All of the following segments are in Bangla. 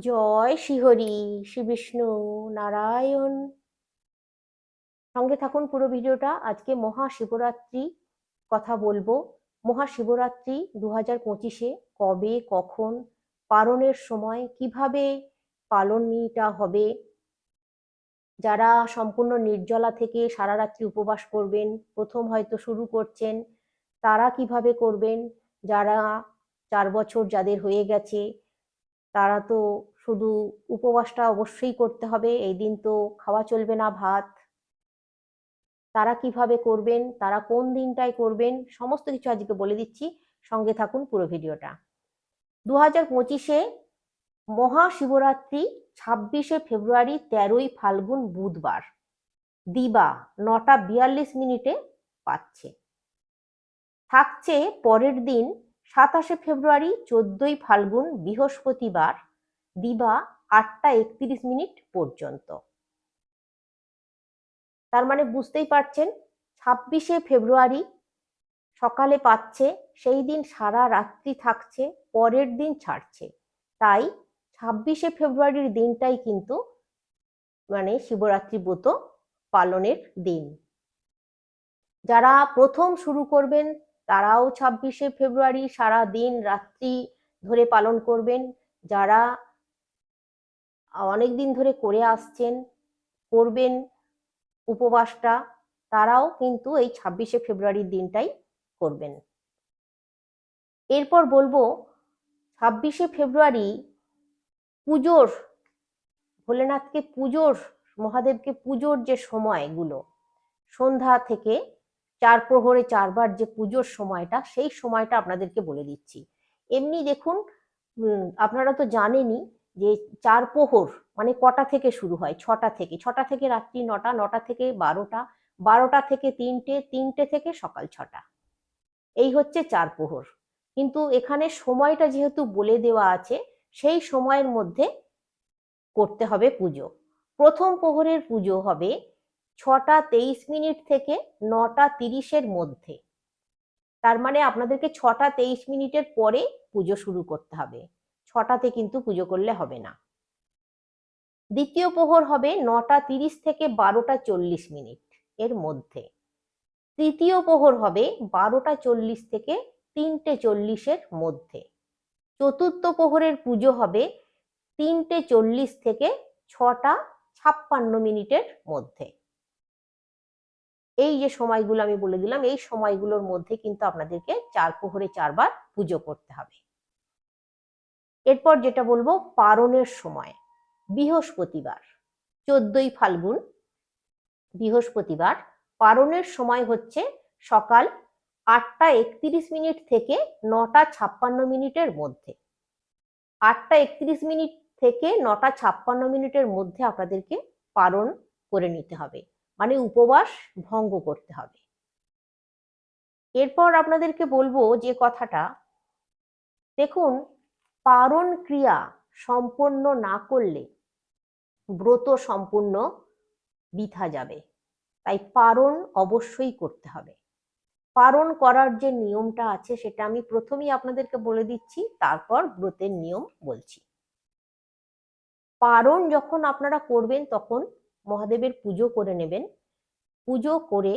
জয় শ্রীহরি শ্রী বিষ্ণু নারায়ণ। সঙ্গে থাকুন পুরো ভিডিওটা। আজকে মহাশিবরাত্রি কথা বলব। মহাশিবরাত্রি দু হাজার পঁচিশে কবে, কখন, পালনের সময় কীভাবে পালনটা হবে? যারা সম্পূর্ণ নির্জলা থেকে সারা রাত্রি উপবাস করবেন, প্রথম হয়তো শুরু করছেন, তারা কীভাবে করবেন? যারা চার বছর যাদের হয়ে গেছে তারা তো শুধু উপবাসটা অবশ্যই করতে হবে, এই দিন তো খাওয়া চলবে না, ভাত। তারা কীভাবে করবেন, তারা কোন দিনটায় করবেন, সমস্ত কিছু আজকে বলে দিচ্ছি। সঙ্গে থাকুন পুরো ভিডিওটা। দু হাজার পঁচিশে মহাশিবরাত্রি, ছাব্বিশে ফেব্রুয়ারি, তেরোই ফাল্গুন, বুধবার। দিবা, নটা বিয়াল্লিশ মিনিটে পাচ্ছে। থাকছে পরের দিন সাতাশে ফেব্রুয়ারি, চোদ্দই ফাল্গুন, বৃহস্পতিবার, দিবা আটটা একত্রিশ মিনিট পর্যন্ত। তার মানে বুঝতেই পারছেন, ছাব্বিশে ফেব্রুয়ারি সকালে পাচ্ছে, সেই দিন সারা রাত্রি থাকছে, পরের দিন ছাড়ছে। তাই ছাব্বিশে ফেব্রুয়ারির দিনটাই কিন্তু মানে শিবরাত্রি ব্রত পালনের দিন। যারা প্রথম শুরু করবেন তারাও ছাব্বিশে ফেব্রুয়ারি সারা দিন রাত্রি ধরে পালন করবেন। যারা অনেক দিন ধরে করে আসছেন, করবেন উপবাসটা, তারাও কিন্তু এই ছাব্বিশে ফেব্রুয়ারির দিনটাই করবেন। এরপর বলব, ছাব্বিশে ফেব্রুয়ারি পুজোর, ভোলেনাথকে পুজোর, মহাদেবকে পুজোর যে সময়গুলো, সন্ধ্যা থেকে চার প্রহরে চারবার যে পুজোর সময়টা, সেই সময়টা আপনাদেরকে বলে দিচ্ছি। এমনি দেখুন আপনারা তো জানেনই যে চার প্রহর মানে কটা থেকে শুরু হয়? ছটা থেকে। ছটা থেকে রাত্রি নটা নটা থেকে বারোটা বারোটা থেকে তিনটে তিনটে থেকে সকাল ছটা। এই হচ্ছে চার প্রহর। কিন্তু এখানে সময়টা যেহেতু বলে দেওয়া আছে, সেই সময়ের মধ্যে করতে হবে পুজো। প্রথম প্রহরের পুজো হবে ছটা তেইশ মিনিট থেকে নটা তিরিশের মধ্যে। তার মানে আপনাদেরকে ছটা তেইশ মিনিটের পরে পুজো শুরু করতে হবে। ছটাতে কিন্তু পুজো করলে হবে না। দ্বিতীয় প্রহর হবে নটা তিরিশ থেকে বারোটা চল্লিশ মিনিট এর মধ্যে। তৃতীয় প্রহর হবে বারোটা চল্লিশ থেকে তিনটে চল্লিশের মধ্যে। চতুর্থ প্রহরের পুজো হবে তিনটে চল্লিশ থেকে ছটা ছাপ্পান্ন মিনিটের মধ্যে। এই যে সময়গুলো আমি বলে দিলাম, এই সময়গুলোর মধ্যে কিন্তু আপনাদেরকে চার প্রহরে চারবার পুজো করতে হবে। এরপর যেটা বলব, পারণের সময়, বৃহস্পতিবার, চোদ্দই ফাল্গুন, বৃহস্পতিবার, পারণের সময় হচ্ছে সকাল আটটা একত্রিশ মিনিট থেকে নটা ছাপ্পান্ন মিনিটের মধ্যে। আটটা একত্রিশ মিনিট থেকে নটা ছাপ্পান্ন মিনিটের মধ্যে আপনাদেরকে পারণ করে নিতে হবে। মানে উপবাস ভঙ্গ করতে হবে। এরপর আপনাদেরকে বলব যে কথাটা, দেখুন, পারণ ক্রিয়া সম্পন্ন না করলে ব্রত সম্পূর্ণ বৃথা যাবে। তাই পারণ অবশ্যই করতে হবে। পারণ করার যে নিয়মটা আছে সেটা আমি প্রথমেই আপনাদেরকে বলে দিচ্ছি, তারপর ব্রতের নিয়ম বলছি। পারণ যখন আপনারা করবেন তখন মহাদেবের পুজো করে নেবেন। পুজো করে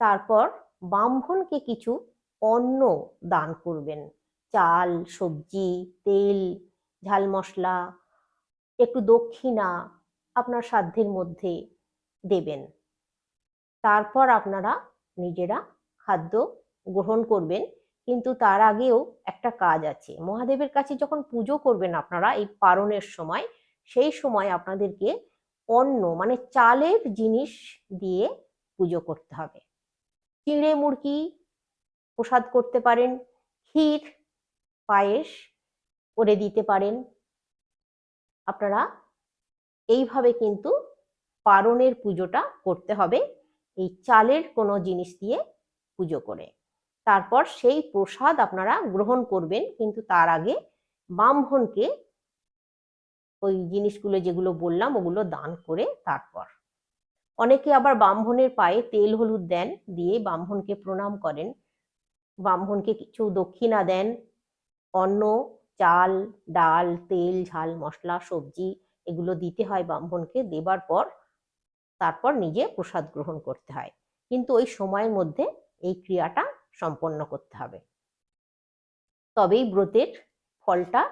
তারপর ব্রাহ্মণকে কিছু অন্ন দান করবেন। চাল, সবজি, তেল, ঝাল মশলা, একটু দক্ষিণা আপনার সাধ্যের মধ্যে দেবেন। তারপর আপনারা নিজেরা খাদ্য গ্রহণ করবেন। কিন্তু তার আগেও একটা কাজ আছে। মহাদেবের কাছে যখন পুজো করবেন আপনারা এই পারণের সময়, সেই সময় আপনাদেরকে অন্ন মানে চালের জিনিস দিয়ে পুজো করতে হবে। চিঁড়ে, মুরগি প্রসাদ করতে পারেন, ক্ষীর, পায়েস করে দিতে পারেন। আপনারা এইভাবে কিন্তু পারণের পুজোটা করতে হবে, এই চালের কোনো জিনিস দিয়ে পুজো করে। তারপর সেই প্রসাদ আপনারা গ্রহণ করবেন, কিন্তু তার আগে ব্রাহ্মণকে ওই জিনিসগুলো যেগুলো বললাম, ওগুলো দান করে তারপর। অনেকে আবার ব্রাহ্মণের পায়ে তেল হলুদ দেন, দিয়ে ব্রাহ্মণকে প্রণাম করেন। ব্রাহ্মণকে কিছু দক্ষিণা দেন, অন্ন, চাল, ডাল, তেল, ঝাল, মশলা, সবজি, এগুলো দিতে হয় ব্রাহ্মণকে, দেবার পর তারপর নিজে প্রসাদ গ্রহণ করতে হয়। কিন্তু ওই সময়ের মধ্যে এই ক্রিয়াটা সম্পন্ন করতে হবে। তবেই ব্রতের ফলটা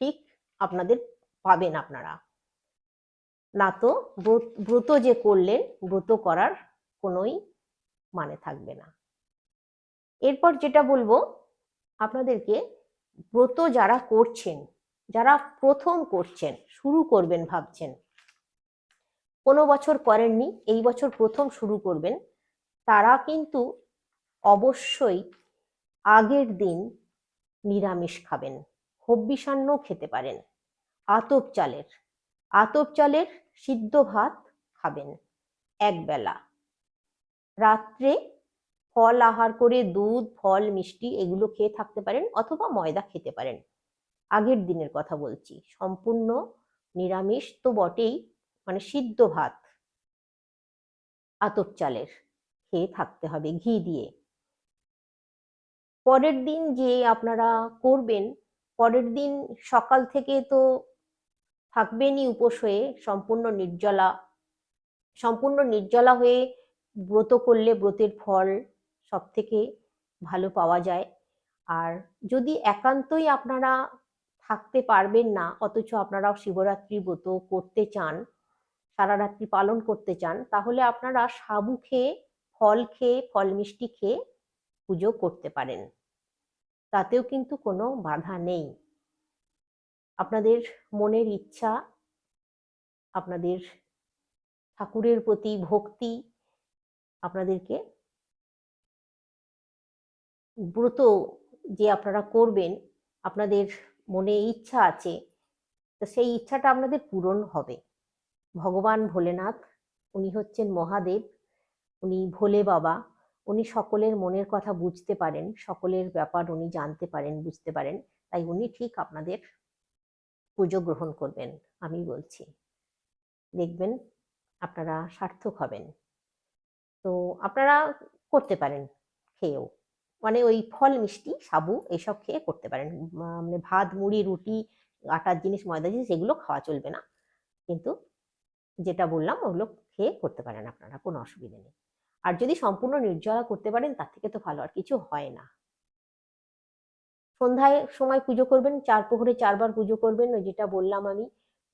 ঠিক আপনাদের পাবেন আপনারা। না তো ব্রত- যে করলেন, ব্রত করার কোনোই মানে থাকবে না। এরপর যেটা বলব, আপনাদেরকে ব্রত যারা করছেন, যারা প্রথম করছেন, শুরু করবেন ভাবছেন, কোনো বছর করেননি, এই বছর প্রথম শুরু করবেন, তারা কিন্তু অবশ্যই আগের দিন নিরামিষ খাবেন, হব্বিষান্ন খেতে পারেন। আতপ চালের। আতপ চালের সিদ্ধ ভাত খাবেন একবেলা রাত্রে ফল আহার করে দুধ, ফল, মিষ্টি এগুলো খেয়ে থাকতে পারেন অথবা ময়দা খেতে পারেন। আগের দিনের কথা বলছি, সম্পূর্ণ নিরামিষ তো বটেই মানে সিদ্ধ ভাত। আতপ চালের খেয়ে থাকতে হবে ঘি দিয়ে। পরের দিন যে আপনারা করবেন, পরের দিন সকাল থেকে তো থাকবেনই উপোস হয়ে সম্পূর্ণ নির্জলা সম্পূর্ণ নির্জলা হয়ে ব্রত করলে ব্রতের ফল সব থেকে ভালো পাওয়া যায়। আর যদি একান্তই আপনারা থাকতে পারবেন না, অথচ আপনারা শিবরাত্রি ব্রত করতে চান সারা রাত্রি পালন করতে চান, তাহলে আপনারা সাবু খেয়ে, ফল খেয়ে ফল মিষ্টি খেয়ে পুজো করতে পারেন। তাতেও কিন্তু কোনো বাধা নেই। আপনাদের মনের ইচ্ছা, আপনাদের ঠাকুরের প্রতি ভক্তি আপনাদেরকে ব্রত যে আপনারা করবেন, আপনাদের মনে ইচ্ছা আছে, তো সেই ইচ্ছাটা আপনাদের পূরণ হবে। ভগবান ভোলেনাথ, উনি হচ্ছেন মহাদেব, উনি ভোলে বাবা, উনি সকলের মনের কথা বুঝতে পারেন, সকলের ব্যাপার উনি জানতে পারেন, বুঝতে পারেন, তাই উনি ঠিক আপনাদের পুজো গ্রহণ করবেন, আমি বলছি। দেখবেন আপনারা সার্থক হবেন। তো আপনারা করতে পারেন খেয়েও। মানে ওই ফল, মিষ্টি, সাবু এইসব খেয়ে করতে পারেন। মানে ভাত, মুড়ি, রুটি, আটার জিনিস ময়দা জিনিস এগুলো খাওয়া চলবে না। কিন্তু যেটা বললাম ওগুলো খেয়ে করতে পারেন আপনারা, কোনো অসুবিধা নেই। আর যদি সম্পূর্ণ নির্জলা করতে পারেন, তার থেকে তো ভালো, আর কিছু হয় না। সন্ধ্যায় সময় পুজো করবেন, চার প্রহরে চারবার পুজো করবেন, ওই যেটা বললাম আমি।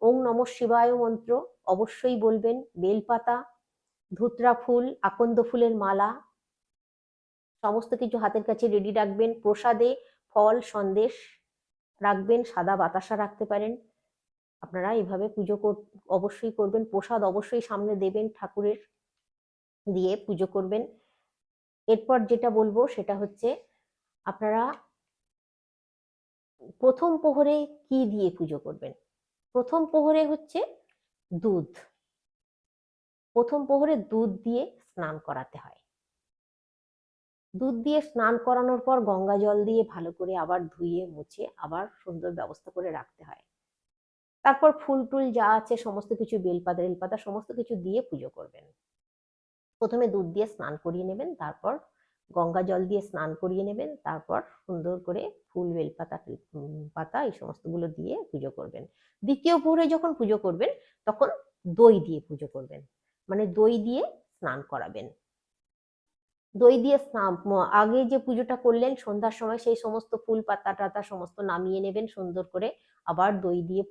ওং নম শিবায় মন্ত্র, অবশ্যই বলবেন, বেলপাতা, ধুতরা ফুল, আকন্দ ফুলের মালা, সমস্ত কিছু হাতের কাছে রেডি রাখবেন, প্রসাদে ফল, সন্দেশ রাখবেন, সাদা বাতাসা রাখতে পারেন। আপনারা এভাবে পুজো অবশ্যই করবেন, প্রসাদ অবশ্যই সামনে দেবেন ঠাকুরের দিয়ে পুজো করবেন। এরপর যেটা বলব সেটা হচ্ছে, আপনারা প্রথম প্রহরে কি দিয়ে পুজো করবেন? প্রথম প্রহরে হচ্ছে দুধ। প্রথম প্রহরে দুধ দিয়ে স্নান করাতে হয়। দুধ দিয়ে স্নান করানোর পর গঙ্গা জল দিয়ে ভালো করে আবার ধুয়ে, মুছে, আবার সুন্দর ব্যবস্থা করে রাখতে হয়। তারপর ফুল টুল যা আছে, সমস্ত কিছু বেলপাতা বেলপাতা সমস্ত কিছু দিয়ে পুজো করবেন। প্রথমে দুধ দিয়ে স্নান করিয়ে নেবেন, তারপর গঙ্গা জল দিয়ে স্নান করিয়ে নেবেন, তারপর সুন্দর করে ফুল, বেলপাতা পাতা এই সমস্তগুলো দিয়ে পুজো করবেন। দ্বিতীয় প্রহরে যখন পুজো করবেন, তখন দই দিয়ে পুজো করবেন। মানে দই দিয়ে স্নান করাবেন। দই দিয়ে স্নান আগে যে পুজোটা করলেন, সন্ধ্যার সময় সেই সমস্ত ফুল, পাতা, টাতা সমস্ত নামিয়ে নেবেন, সুন্দর করে আবার দই দিয়ে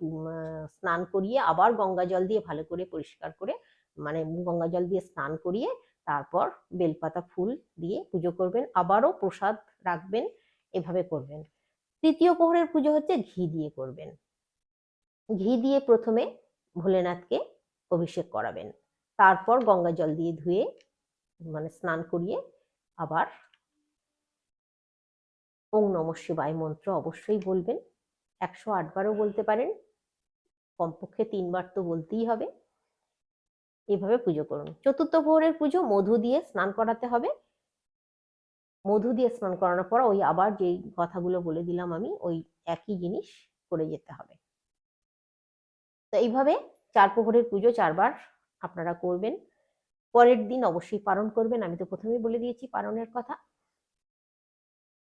স্নান করিয়ে আবার গঙ্গা জল দিয়ে ভালো করে পরিষ্কার করে মানে গঙ্গা জল দিয়ে স্নান করিয়ে তারপর বেলপাতা ফুল দিয়ে পুজো করবেন, আবারও প্রসাদ রাখবেন, এভাবে করবেন। তৃতীয় প্রহরের পুজো হচ্ছে ঘি দিয়ে করবেন। ঘি দিয়ে প্রথমে ভোলেনাথকে অভিষেক করাবেন। তারপর গঙ্গা জল দিয়ে ধুয়ে মানে স্নান করিয়ে আবার ওং নম শিবায় মন্ত্র অবশ্যই বলবেন। একশো আটবারও বলতে পারেন। কমপক্ষে তিনবার তো বলতেই হবে। এভাবে পুজো করুন। চতুর্থ প্রহরের পুজো মধু দিয়ে স্নান করাতে হবে। মধু দিয়ে স্নান করানোর পর ওই আবার যেই কথাগুলো বলে দিলাম আমি, ওই একই জিনিস করে যেতে হবে। তো এইভাবে চার প্রহরের পুজো চারবার আপনারা করবেন। পরের দিন অবশ্যই পালন করবেন। আমি তো প্রথমেই বলে দিয়েছি পালনের কথা।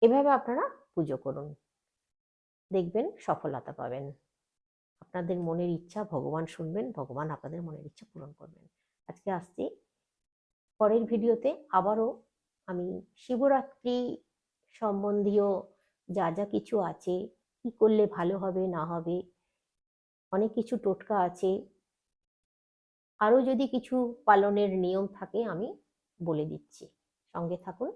এভাবে আপনারা পুজো করুন। দেখবেন সফলতা পাবেন। আপনাদের মনের ইচ্ছা ভগবান শুনবেন, ভগবান আপনাদের মনের ইচ্ছা পূরণ করবেন। আজকে আসছি। পরের ভিডিওতে আবারও আমি শিবরাত্রি সম্বন্ধীয় যা যা কিছু আছে, কি করলে ভালো হবে, না হবে, অনেক কিছু টোটকা আছে, আরও যদি কিছু পালনের নিয়ম থাকে আমি বলে দিচ্ছি। সঙ্গে থাকুন।